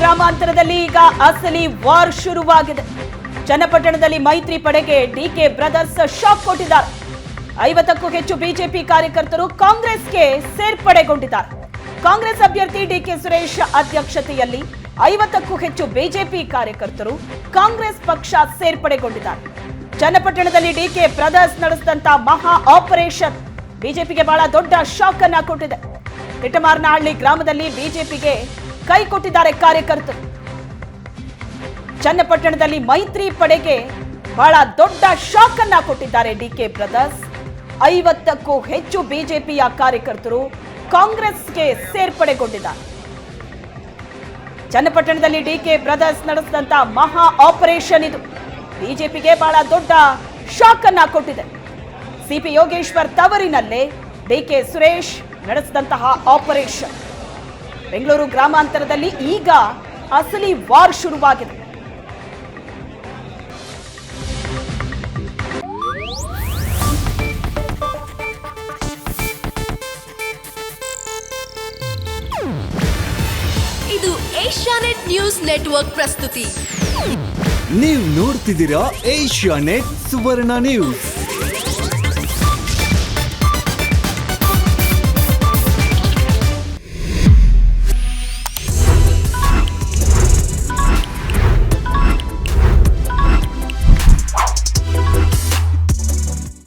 ಗ್ರಾಮಾಂತರದಲ್ಲಿ ಈಗ ಅಸಲಿ ವಾರ್ ಶುರುವಾಗಿದೆ. ಚನ್ನಪಟ್ಟಣದಲ್ಲಿ ಮೈತ್ರಿ ಪಡೆಗೆ ಡಿಕೆ ಬ್ರದರ್ಸ್ ಶಾಕ್ ಕೊಟ್ಟಿದ್ದಾರೆ. ಐವತ್ತಕ್ಕೂ ಹೆಚ್ಚು ಬಿಜೆಪಿ ಕಾರ್ಯಕರ್ತರು ಕಾಂಗ್ರೆಸ್ಗೆ ಸೇರ್ಪಡೆಗೊಂಡಿದ್ದಾರೆ. ಕಾಂಗ್ರೆಸ್ ಅಭ್ಯರ್ಥಿ ಡಿಕೆ ಸುರೇಶ್ ಅಧ್ಯಕ್ಷತೆಯಲ್ಲಿ ಐವತ್ತಕ್ಕೂ ಹೆಚ್ಚು ಬಿಜೆಪಿ ಕಾರ್ಯಕರ್ತರು ಕಾಂಗ್ರೆಸ್ ಪಕ್ಷ ಸೇರ್ಪಡೆಗೊಂಡಿದ್ದಾರೆ. ಚನ್ನಪಟ್ಟಣದಲ್ಲಿ ಡಿಕೆ ಬ್ರದರ್ಸ್ ನಡೆಸಿದಂತ ಮಹಾ ಆಪರೇಷನ್ ಬಿಜೆಪಿಗೆ ಬಹಳ ದೊಡ್ಡ ಶಾಕ್ ಅನ್ನ ಕೊಟ್ಟಿದೆ. ತಿಟ್ಟಮಾರನಹಳ್ಳಿ ಗ್ರಾಮದಲ್ಲಿ ಬಿಜೆಪಿಗೆ ಕೈ ಕೊಟ್ಟಿದ್ದಾರೆ ಕಾರ್ಯಕರ್ತರು. ಚನ್ನಪಟ್ಟಣದಲ್ಲಿ ಮೈತ್ರಿ ಪಡೆಗೆ ಬಹಳ ದೊಡ್ಡ ಶಾಕ್ ಅನ್ನ ಕೊಟ್ಟಿದ್ದಾರೆ ಡಿಕೆ ಬ್ರದರ್ಸ್. ಐವತ್ತಕ್ಕೂ ಹೆಚ್ಚು ಬಿಜೆಪಿಯ ಕಾರ್ಯಕರ್ತರು ಕಾಂಗ್ರೆಸ್ಗೆ ಸೇರ್ಪಡೆಗೊಂಡಿದ್ದಾರೆ. ಚನ್ನಪಟ್ಟಣದಲ್ಲಿ ಡಿಕೆ ಬ್ರದರ್ಸ್ ನಡೆಸಿದಂತ ಮಹಾ ಆಪರೇಷನ್ ಇದು. ಬಿಜೆಪಿಗೆ ಬಹಳ ದೊಡ್ಡ ಶಾಕ್ ಅನ್ನ ಕೊಟ್ಟಿದೆ. ಸಿಪಿ ಯೋಗೇಶ್ವರ್ ತವರಿನಲ್ಲೇ ಡಿಕೆ ಸುರೇಶ್ ನಡೆಸಿದಂತಹ ಆಪರೇಷನ್. ಬೆಂಗಳೂರು ಗ್ರಾಮಾಂತರದಲ್ಲಿ ಈಗ ಅಸಲಿ ವಾರ್ ಶುರುವಾಗಿದೆ. ಇದು ಏಷ್ಯಾನೆಟ್ ನ್ಯೂಸ್ ನೆಟ್ವರ್ಕ್ ಪ್ರಸ್ತುತಿ. ನೀವು ನೋಡ್ತಿದ್ದೀರಾ ಏಷ್ಯಾ ನೆಟ್ ಸುವರ್ಣ ನ್ಯೂಸ್.